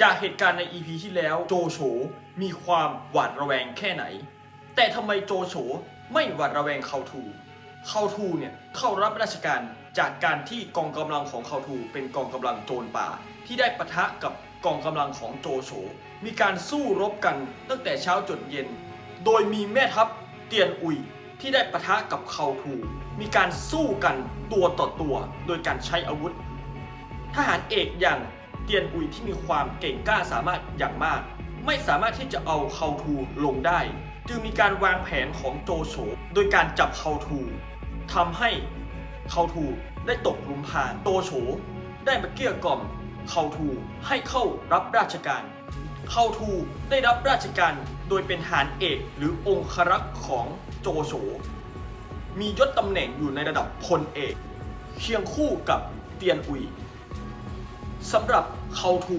จากเหตุการณ์ใน EP ที่แล้วโจโฉมีความหวาดระแวงแค่ไหน แต่ทำไมโจโฉไม่หวาดระแวงเขาทูเขาทูเนี่ยเข้ารับราชการจากการที่กองกำลังของเขาทูเป็นกองกำลังโจรป่า ที่ได้ปะทะกับกองกำลังของโจโฉมีการสู้รบกันตั้งแต่เช้าจนเย็น โดยมีแม่ทัพเตียนอุยที่ได้ปะทะกับเขาทูมีการสู้กันตัวต่อตัว โดยการใช้อาวุธ ทหารเอกอย่าง เตียนอุยที่มีความเก่งกล้าสามารถอย่างมาก ไม่สามารถที่จะเอาเขาทูลงได้ จึงมีการวางแผนของโจโฉโดยการจับเขาทูทำให้เขาทูได้ตกหลุมพรางโจโฉได้มาเกลี้ยกล่อมเขาทูให้เข้ารับราชการเขาทูได้รับราชการโดยเป็นหารเอกหรือองครักษ์ของโจโฉมียศตำแหน่งอยู่ในระดับพลเอกเคียงคู่กับเตียนอุย สำหรับเขาทู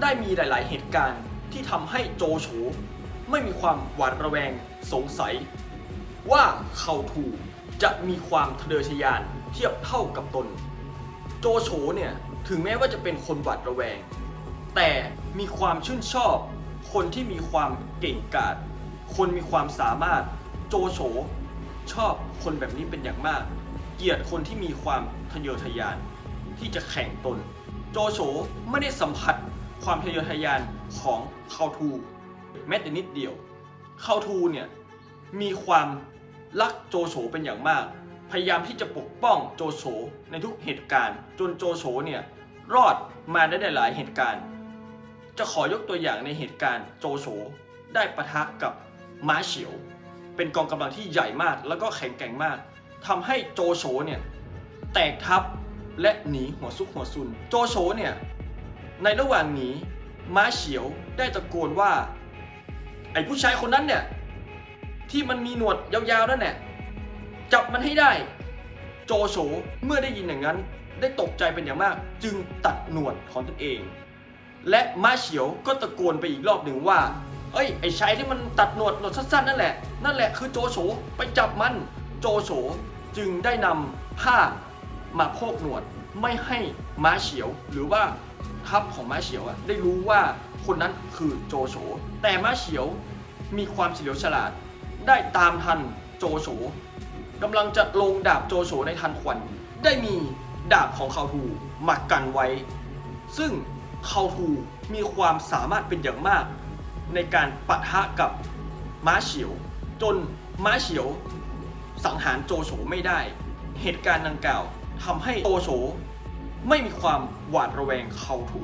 ได้มีหลาย ๆ เหตุการณ์ที่ทำให้โจโฉไม่มีความหวาดระแวงสงสัย ว่าเขาทูจะมีความทะเยอทะยานเทียบเท่ากับตน โจโฉเนี่ยถึงแม้ว่าจะเป็นคนหวาดระแวง แต่มีความชื่นชอบ คนที่มีความเก่งกาจคนมีความสามารถโจโฉชอบคนแบบนี้เป็นอย่างมาก เกลียดคนที่มีความทะเยอทะยานที่จะแข่งตน โจโฉไม่ได้สัมผัสความทะเยอทะยานของเขาทูแม้แต่นิดเดียวเขาทูเนี่ยมีความรักโจโฉเป็นอย่างมาก พยายามที่จะปกป้องโจโฉในทุกเหตุการณ์ จนโจโฉเนี่ยรอดมาได้หลายเหตุการณ์ จะขอยกตัวอย่างในเหตุการณ์โจโฉได้ปะทะกับม้าเฉียว เป็นกองกำลังที่ใหญ่มากแล้วก็แข็งแกร่งมากทำให้โจโฉเนี่ยแตกทัพ และหนีหัวซุกหัวซุน โจโฉเนี่ยในระหว่างหนีม้าเฉียวได้ตะโกนว่า ไอ้ผู้ชายคนนั้นเนี่ยที่มันมีหนวดยาวๆนั่นแหละจับมันให้ได้ โจโฉเมื่อได้ยินอย่างนั้น ได้ตกใจเป็นอย่างมาก จึงตัดหนวดของตนเอง และม้าเฉียวก็ตะโกนไปอีกรอบหนึ่งว่า เอ้ยไอ้ชายที่มันตัดหนวดหนวดสั้นๆนั่นแหละนั่นแหละคือโจโฉไปจับมัน โจโฉจึงได้นำผ้ามาโพกหนวด ไม่ให้ม้าเฉียวหรือว่าทัพของม้าเฉียวอะได้รู้ว่าคนนั้นคือโจโฉแต่ม้าเฉียวมีความเฉลียวฉลาด ได้ตามทันโจโฉกำลังจะลงดาบโจโฉในทันควัน ได้มีดาบของเขาทูมากันไว้ ซึ่งเขาทูมีความสามารถเป็นอย่างมาก ในการปะทะกับม้าเฉียว จนม้าเฉียว สังหารโจโฉไม่ได้ เหตุการณ์ดังกล่าว ทำให้โตโฉไม่มีความหวาดระแวงเขาทู